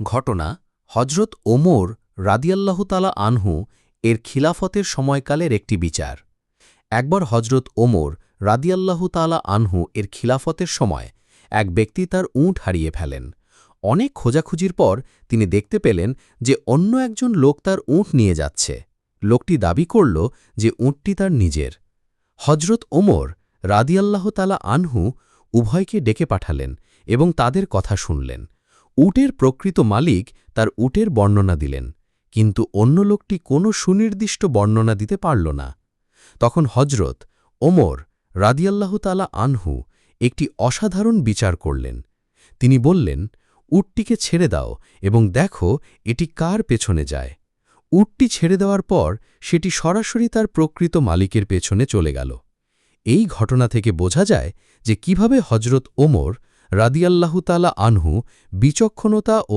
ঘটনা হজরত ওমর রাদিয়াল্লাহতালা আনহু এর খিলাফতের সময়কালের একটি বিচার। একবার হজরত ওমর রাদিয়াল্লাহতালা আনহু এর খিলাফতের সময় এক ব্যক্তি তার উঁট হারিয়ে ফেলেন। অনেক খোঁজাখুঁজির পর তিনি দেখতে পেলেন যে অন্য একজন লোক তার উঁট নিয়ে যাচ্ছে। লোকটি দাবি করল যে উঁটটি তার নিজের। হজরত ওমর রাদিয়াল্লাহতালা আনহু উভয়কে ডেকে পাঠালেন এবং তাদের কথা শুনলেন। উটের প্রকৃত মালিক তার উটের বর্ণনা দিলেন, কিন্তু অন্য লোকটি কোনো সুনির্দিষ্ট বর্ণনা দিতে পারল না। তখন হজরত ওমর রাদিয়াল্লাহতালা আনহু একটি অসাধারণ বিচার করলেন। তিনি বললেন, উটটিকে ছেড়ে দাও এবং দেখো এটি কার পেছনে যায়। উটটি ছেড়ে দেওয়ার পর সেটি সরাসরি তার প্রকৃত মালিকের পেছনে চলে গেল। এই ঘটনা থেকে বোঝা যায় যে কীভাবে হজরত ওমর রাদিয়াল্লাহতালা আনহু বিচক্ষণতা ও